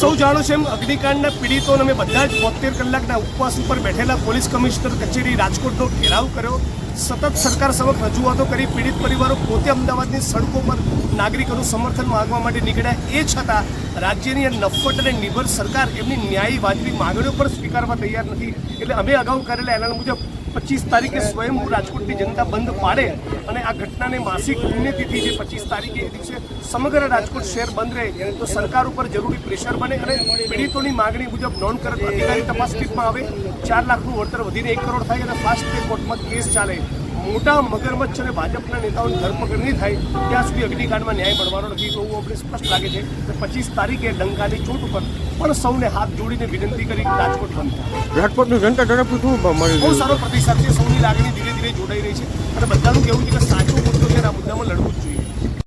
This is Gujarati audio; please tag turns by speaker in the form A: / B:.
A: સૌ જાણો છે એમ અગ્નિકાંડના પીડિતોને અમે બધા જ બોતેર કલાકના ઉપવાસ ઉપર બેઠેલા પોલીસ કમિશનર કચેરી રાજકોટનો ઘેરાવ કર્યો. સતત સરકાર સમક્ષ રજૂઆતો કરી પીડિત પરિવારો પોતે અમદાવાદની સડકો પર નાગરિકોનું સમર્થન માંગવા માટે નીકળ્યા. એ છતાં રાજ્યની નફટ નફ્ફટ અને નિર્ભર સરકાર એમની ન્યાયી વાજબી માગણીઓ પણ સ્વીકારવા તૈયાર નથી. એટલે અમે અગાઉ કરેલા એલાન મુજબ પચીસ તારીખે સ્વયંભૂ રાજકોટની જનતા બંધ પાડે અને આ ઘટનાને માસિક પુણ્યતિથિ જે પચીસ તારીખે એ દિવસે સમગ્ર રાજકોટ શહેર બંધ રહે, તો સરકાર ઉપર જરૂરી પ્રેશર બને અને પીડિતોની માગણી મુજબ નોન કરત અધિકારી તપાસ ટીમમાં આવે. ચાર લાખનું વળતર વધીને એક કરોડ થાય અને ફાસ્ટ ટ્રેક કોર્ટમાં કેસ ચાલે. મોટા મગરમચ્છ અને ભાજપના નેતાઓની ધરપકડ નહીં થાય ત્યાં સુધી અગ્નિકાંડમાં ન્યાય મળવાનો નથી. એવું આપણે સ્પષ્ટ લાગે છે કે પચીસ તારીખે ડંકાની ચોટ ઉપર પણ સૌને હાથ જોડીને વિનંતી કરી રાજકોટ બંધ.
B: રાજકોટની જનતા તરફથી શું
A: બહુ સારો પ્રતિસાદ છે. સૌની લાગણી ધીરે ધીરે જોડાઈ રહી છે. અને બધાનું કહેવું છે કે